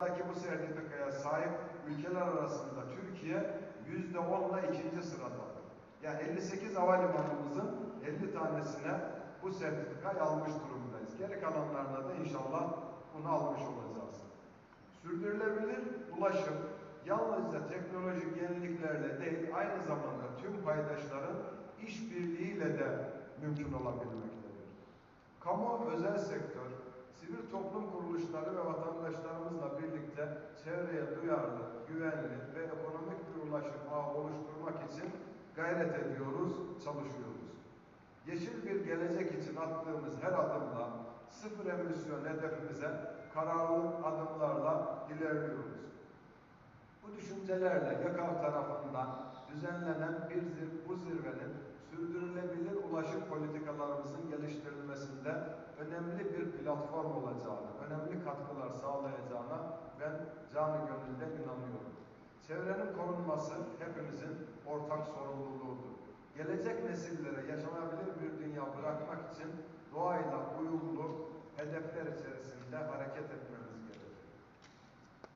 Dünyadaki bu sertifikaya sahip ülkeler arasında Türkiye yüzde onla ikinci sırada. Yani 58 havalimanımızın 50 tanesine bu sertifikayı almış durumdayız. Geri kalanlarına da inşallah bunu almış olacağız. Sürdürülebilir ulaşım yalnızca teknolojik yeniliklerle değil, aynı zamanda tüm paydaşların işbirliğiyle de mümkün olabilmektedir. Kamu, çevreye duyarlı, güvenli ve ekonomik bir ulaşım ağı oluşturmak için gayret ediyoruz, çalışıyoruz. Yeşil bir gelecek için attığımız her adımla sıfır emisyon hedefimize kararlı adımlarla ilerliyoruz. Bu düşüncelerle YAKAV tarafından düzenlenen bir zir bu zirvenin sürdürülebilir ulaşım politikalarımızın geliştirilmesinde önemli bir platform olacağına, önemli katkılar sağlayacağına ben gönülden inanıyorum. Çevrenin korunması hepimizin ortak sorumluluğudur. Gelecek